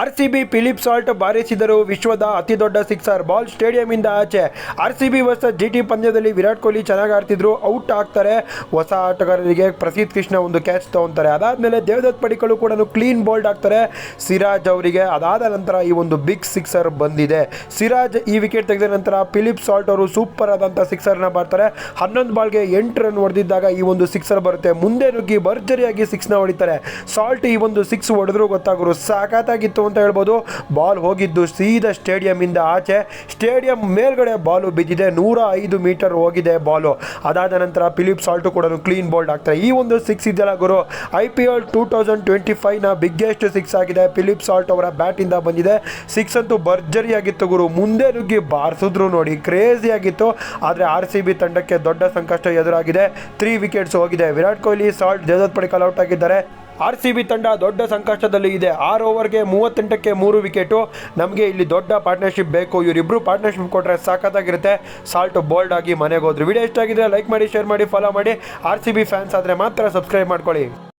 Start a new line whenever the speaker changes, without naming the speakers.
R C B Philip Salt ಬಾರಿಸಿದರು ವಿಶ್ವದ ಅತಿ ದೊಡ್ಡ ಸಿಕ್ಸರ್ ಬಾಲ್ ಸ್ಟೇಡಿಯಂನಿಂದ ಆಚೆ. R C B versus G T ಪಂದ್ಯದಲ್ಲಿ ವಿರಾಟ್ ಕೊಹ್ಲಿ ಚೆನ್ನಾಗಿ ಆಡ್ತಿದ್ರು, ಔಟ್ ಆಗ್ತಾರೆ. ಹೊಸ ಆಟಗಾರರಿಗೆ ಪ್ರಸೀದ್ ಕೃಷ್ಣ ಒಂದು ಕ್ಯಾಚ್ ತಗೊಂತಾರೆ. ಅದಾದಮೇಲೆ ದೇವದತ್ ಪಡಿಕಳು ಕೂಡ ಕ್ಲೀನ್ ಬೋಲ್ಡ್ ಆಗ್ತಾರೆ. ಸಿರಾಜ್ ಅವರಿಗೆ ಅದಾದ ನಂತರ ಈ ಒಂದು ಬಿಗ್ ಸಿಕ್ಸರ್ ಬಂದಿದೆ. ಸಿರಾಜ್ ಈ ವಿಕೆಟ್ ತೆಗೆದ ನಂತರ ಫಿಲಿಪ್ ಸಾಲ್ಟ್ ಅವರು ಸೂಪರ್ ಆದಂಥ ಸಿಕ್ಸರ್ನ ಬರ್ತಾರೆ ಹನ್ನೊಂದು ಬಾಲ್ಗೆ ಎಂಟು ರನ್ ಹೊಡೆದಿದ್ದಾಗ ಈ ಒಂದು ಸಿಕ್ಸರ್ ಬರುತ್ತೆ. ಮುಂದೆ ನುಗ್ಗಿ ಭರ್ಜರಿಯಾಗಿ ಸಿಕ್ಸ್ನ ಹೊಡಿತಾರೆ. ಸಾಲ್ಟ್ ಈ ಒಂದು ಸಿಕ್ಸ್ ಹೊಡೆದ್ರು ಗೊತ್ತಾಗೋರು ಸಾಕಾತಾಗಿತ್ತು. ಅಂತ ಹೇಳ್ಬೋದು. ಬಾಲ್ ಹೋಗಿದ್ದು ಸೀದಾ ಸ್ಟೇಡಿಯಂನಿಂದ ಆಚೆ. ಸ್ಟೇಡಿಯಂ ಮೇಲ್ಗಡೆ ಬಾಲು ಬಿದ್ದಿದೆ. ನೂರ ಐದು ಮೀಟರ್ ಹೋಗಿದೆ ಬಾಲು. ಅದಾದ ನಂತರ ಫಿಲಿಪ್ ಸಾಲ್ಟು ಕೂಡ ಕ್ಲೀನ್ ಬೋಲ್ಡ್ ಆಗ್ತಾರೆ ಈ ಒಂದು ಸಿಕ್ಸ್ ಇದೆಯಲ್ಲ ಗುರು? I P L two thousand twenty ಫೈವ್ನ biggest six ಆಗಿದೆ. ಫಿಲಿಪ್ ಸಾಲ್ಟ್ ಅವರ ಬ್ಯಾಟಿಂದ ಬಂದಿದೆ. ಸಿಕ್ಸ್ ಅಂತೂ ಭರ್ಜರಿಯಾಗಿತ್ತು ಗುರು. ಮುಂದೆ ನುಗ್ಗಿ ಬಾರಿಸಿದ್ರು ನೋಡಿ. ಕ್ರೇಜಿ ಆಗಿತ್ತು. ಆದರೆ ಆರ್ ಸಿ ಬಿ ತಂಡಕ್ಕೆ ದೊಡ್ಡ ಸಂಕಷ್ಟ ಎದುರಾಗಿದೆ. ತ್ರೀ ವಿಕೆಟ್ಸ್ ಹೋಗಿದೆ. ವಿರಾಟ್ ಕೊಹ್ಲಿ ಸಾಲ್ಟ್ ಜಗತ್ ಪಡಿಕಲ್ ಔಟ್ ಆಗಿದ್ದಾರೆ. ಆರ್ ಸಿ ಬಿ ತಂಡ ದೊಡ್ಡ ಸಂಕಷ್ಟದಲ್ಲಿ ಇದೆ. ಆರು ಓವರ್ಗೆ ಮೂವತ್ತೆಂಟಕ್ಕೆ ಮೂರು ವಿಕೆಟು. ನಮಗೆ ಇಲ್ಲಿ ದೊಡ್ಡ ಪಾರ್ಟ್ನರ್ಶಿಪ್ ಬೇಕು. ಇವರಿಬ್ಬರು ಪಾರ್ಟ್ನರ್ಶಿಪ್ ಕೊಟ್ಟರೆ ಸಾಕತ್ತಾಗಿರುತ್ತೆ ಸಾಲ್ಟ್ ಬೋಲ್ಡ್ ಆಗಿ ಮನೆಗೆ ಹೋದ್ರು. ವಿಡಿಯೋ ಇಷ್ಟ ಆಗಿದ್ರೆ ಲೈಕ್ ಮಾಡಿ, ಶೇರ್ ಮಾಡಿ, ಫಾಲೋ ಮಾಡಿ. ಆರ್ ಸಿ ಬಿ ಫ್ಯಾನ್ಸ್ ಆದರೆ ಮಾತ್ರ ಸಬ್ಸ್ಕ್ರೈಬ್ ಮಾಡ್ಕೊಳ್ಳಿ.